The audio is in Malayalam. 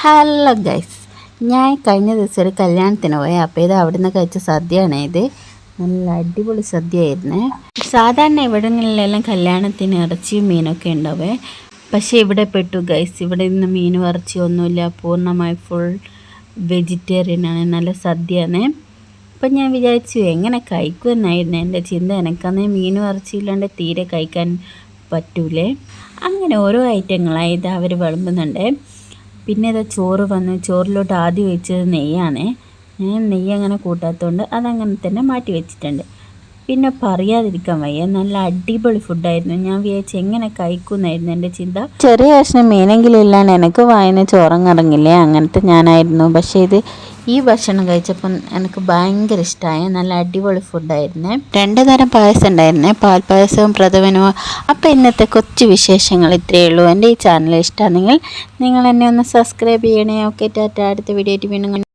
ഹലോ ഗൈസ് ഞാൻ കഴിഞ്ഞ ദിവസം ഒരു കല്യാണത്തിന് പോയി. അപ്പോൾ ഇത് അവിടെ നിന്ന് കഴിച്ച സദ്യയാണ് ഇത്. നല്ല അടിപൊളി സദ്യയായിരുന്നേ. സാധാരണ ഇവിടങ്ങളിലെല്ലാം കല്യാണത്തിന് ഇറച്ചിയും മീനൊക്കെ ഉണ്ടാവേ. പക്ഷേ ഇവിടെ പെട്ടു ഗൈസ്. ഇവിടെ നിന്ന് മീൻ ഇറച്ചിയും ഒന്നുമില്ല പൂർണമായി ഫുൾ വെജിറ്റേറിയൻ ആണ്. നല്ല സദ്യയാണ്. അപ്പം ഞാൻ വിചാരിച്ചു എങ്ങനെ കഴിക്കുമെന്നായിരുന്നു എന്റെ ചിന്ത. എനിക്കന്നേ മീൻ ഇറച്ചിയില്ലാണ്ട് തീരെ കഴിക്കാൻ പറ്റൂലേ. അങ്ങനെ ഓരോ ഐറ്റങ്ങളായി ഇത് അവർ വിളമ്പുന്നുണ്ട്. പിന്നെ ഇതാ ചോറ് വന്ന് ചോറിലോട്ട് ആദ്യം ഒഴിച്ചത് നെയ്യാണ്. ഞാൻ നെയ്യ് അങ്ങനെ കൂട്ടാത്തതുകൊണ്ട് അതങ്ങനെ തന്നെ മാറ്റി വെച്ചിട്ടുണ്ട്. പിന്നെ പറയാതിരിക്കാൻ വയ്യ. നല്ല അടിപൊളി ഫുഡായിരുന്നു ഞാൻ വിചാരിച്ചു എങ്ങനെ കഴിക്കുന്നായിരുന്നു എന്റെ ചിന്ത. ചെറിയ കഷ്ണം മീനെങ്കിലും ഇല്ലാണ്ട് എനിക്ക് വായന ചോറങ്ങിറങ്ങില്ലേ? അങ്ങനത്തെ ഞാനായിരുന്നു. പക്ഷേ ഇത് ഈ ഭക്ഷണം കഴിച്ചപ്പം എനിക്ക് ഭയങ്കര ഇഷ്ടമായി നല്ല അടിപൊളി ഫുഡായിരുന്നേ രണ്ട് തരം പായസം ഉണ്ടായിരുന്നേ. പാൽപ്പായസവും പ്രഥമനവും അപ്പോൾ ഇന്നത്തെ കൊച്ചു വിശേഷങ്ങൾ ഇത്രയേ ഉള്ളൂ. എന്റെ ഈ ചാനൽ ഇഷ്ടമാണെങ്കിൽ നിങ്ങൾ എന്നെ ഒന്ന് സബ്സ്ക്രൈബ് ചെയ്യണേ. Okay tata. അടുത്ത വീഡിയോ ആയിട്ട് വീണ്ടും.